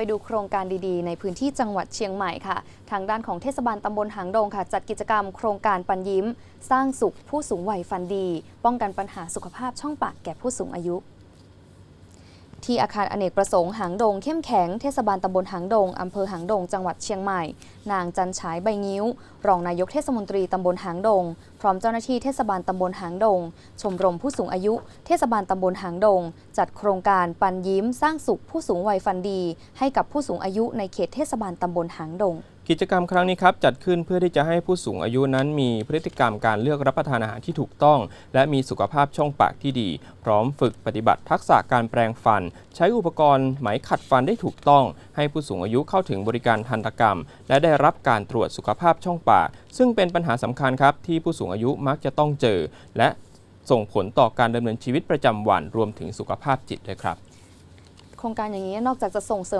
ไปดูโครงการดีๆ ในพื้นที่จังหวัดเชียงใหม่ค่ะ ทางด้านของเทศบาลตำบลหางดงค่ะ จัดกิจกรรมโครงการปันยิ้ม สร้างสุขผู้สูงวัยฟันดี ป้องกันปัญหาสุขภาพช่องปากแก่ผู้สูงอายุ ที่อาคารอเนกประสงค์หางดงเข้มแข็งเทศบาลตำบลหางดงอำเภอหางดง จังหวัดเชียงใหม่ นางจันฉายใบงิ้ว รองนายกเทศมนตรีตำบลหางดง พร้อมเจ้าหน้าที่เทศบาลตำบลหางดง ชมรมผู้สูงอายุ เทศบาลตำบลหางดง จัดโครงการปันยิ้มสร้างสุขผู้สูงวัยฟันดี ให้กับผู้สูงอายุในเขตเทศบาลตำบลหางดง กิจกรรมครั้งนี้ครับจัดขึ้นเพื่อที่จะให้ผู้สูงอายุนั้นมีพฤติกรรมการเลือกรับประทานอาหารที่ถูกต้อง และมีสุขภาพช่องปากที่ดี พร้อมฝึกปฏิบัติทักษะการแปรงฟัน ใช้อุปกรณ์ไหมขัดฟันได้ถูกต้อง ให้ผู้สูงอายุเข้าถึงบริการทันตกรรม และได้รับการตรวจสุขภาพช่องปาก ซึ่งเป็นปัญหาสำคัญครับที่ผู้สูงอายุมักจะต้องเจอ และส่งผลต่อการดำเนินชีวิตประจำวันรวมถึงสุขภาพจิตด้วยครับ โครงการอย่างนี้นอกจากจะส่งเสริม